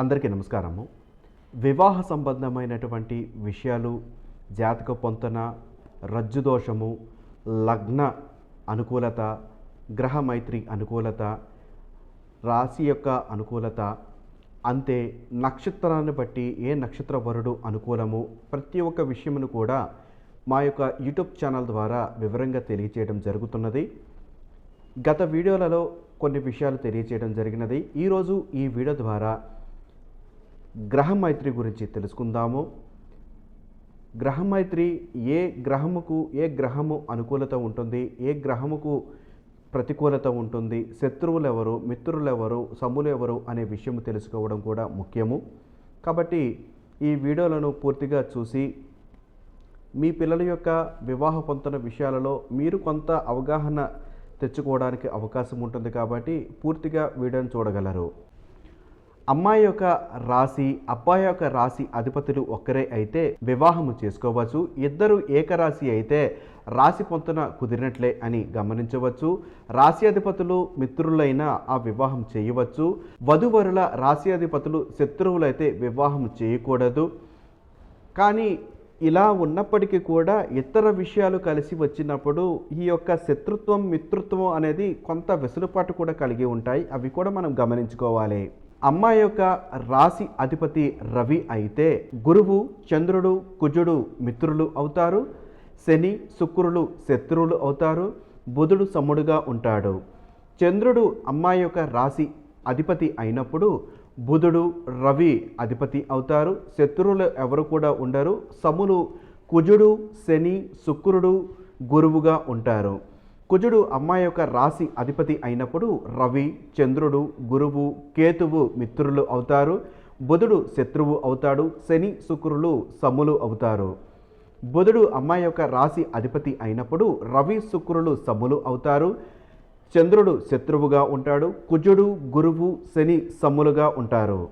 అందరికీ నమస్కారము. వివాహ సంబంధమైనటువంటి విషయాలు జాతక పొంతన రజ్జు దోషము లగ్న అనుకూలత గ్రహ మైత్రి అనుకూలత రాశి యొక్క అనుకూలత అంతే నక్షత్రాన్ని బట్టి ఏ నక్షత్ర వరుడు అనుకూలము ప్రతి ఒక్క విషయమును కూడా మా యొక్క యూట్యూబ్ ఛానల్ ద్వారా వివరంగా తెలియచేయడం జరుగుతున్నది. గత వీడియోలలో కొన్ని విషయాలు తెలియచేయడం జరిగినది. ఈరోజు ఈ వీడియో ద్వారా గ్రహ మైత్రి గురించి తెలుసుకుందాము. గ్రహ మైత్రి ఏ గ్రహముకు ఏ గ్రహము అనుకూలత ఉంటుంది? ఏ గ్రహముకు ప్రతికూలత ఉంటుంది? శత్రువులు ఎవరు మిత్రులు ఎవరు సములు ఎవరు అనే విషయం తెలుసుకోవడం కూడా ముఖ్యము. కాబట్టి ఈ వీడియోలను పూర్తిగా చూసి మీ పిల్లల యొక్క వివాహ పొంతన విషయాలలో మీరు కొంత అవగాహన తెచ్చుకోవడానికి అవకాశం ఉంటుంది కాబట్టి పూర్తిగా వీడియోను చూడగలరు. అమ్మాయి యొక్క రాశి అబ్బాయి యొక్క రాశి అధిపతులు ఒక్కరే అయితే వివాహము చేసుకోవచ్చు. ఇద్దరు ఏకరాశి అయితే రాశి పొంతన కుదిరినట్లే అని గమనించవచ్చు. రాశి అధిపతులు మిత్రులైన ఆ వివాహం చేయవచ్చు. వధువరుల రాశి అధిపతులు శత్రువులైతే వివాహం చేయకూడదు. కానీ ఇలా ఉన్నప్పటికీ కూడా ఇతర విషయాలు కలిసి వచ్చినప్పుడు ఈ యొక్క శత్రుత్వం మిత్రుత్వం అనేది కొంత వెసులుబాటు కూడా కలిగి ఉంటాయి. అవి కూడా మనం గమనించుకోవాలి. అమ్మాయి యొక్క రాశి అధిపతి రవి అయితే గురువు చంద్రుడు కుజుడు మిత్రులు అవుతారు. శని శుక్రులు శత్రువులు అవుతారు. బుధుడు సముడుగా ఉంటాడు. చంద్రుడు అమ్మాయి యొక్క రాశి అధిపతి అయినప్పుడు బుధుడు రవి అధిపతి అవుతారు. శత్రువులు ఎవరు కూడా ఉండరు. సములు కుజుడు శని శుక్రుడు గురువుగా ఉంటారు. కుజుడు అమ్మాయి యొక్క రాశి అధిపతి అయినప్పుడు రవి చంద్రుడు గురువు కేతువు మిత్రులు అవుతారు. బుధుడు శత్రువు అవుతాడు. శని శుక్రులు సములు అవుతారు. బుధుడు అమ్మాయి యొక్క రాశి అధిపతి అయినప్పుడు రవి శుక్రులు సములు అవుతారు. చంద్రుడు శత్రువుగా ఉంటాడు. కుజుడు గురువు శని సమ్ములుగా ఉంటారు.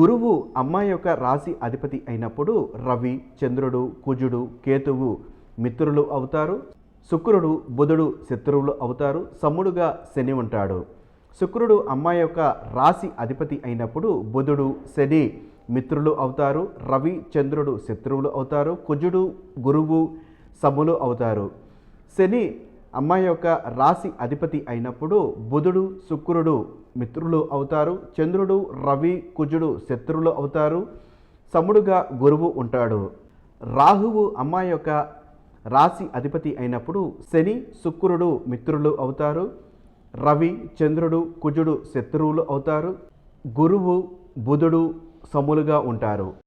గురువు అమ్మాయి యొక్క రాశి అధిపతి అయినప్పుడు రవి చంద్రుడు కుజుడు కేతువు మిత్రులు అవుతారు. శుక్రుడు బుధుడు శత్రువులు అవుతారు. సముడుగా శని ఉంటాడు. శుక్రుడు అమ్మాయి యొక్క రాశి అధిపతి అయినప్పుడు బుధుడు శని మిత్రులు అవుతారు. రవి చంద్రుడు శత్రువులు అవుతారు. కుజుడు గురువు సములు అవుతారు. శని అమ్మాయి యొక్క రాశి అధిపతి అయినప్పుడు బుధుడు శుక్రుడు మిత్రులు అవుతారు. చంద్రుడు రవి కుజుడు శత్రువులు అవుతారు. సముడుగా గురువు ఉంటాడు. రాహువు అమ్మాయి యొక్క రాశి అధిపతి అయినప్పుడు శని శుక్రుడు మిత్రులు అవుతారు. రవి చంద్రుడు కుజుడు శత్రువులు అవుతారు. గురువు బుధుడు సములుగా ఉంటారు.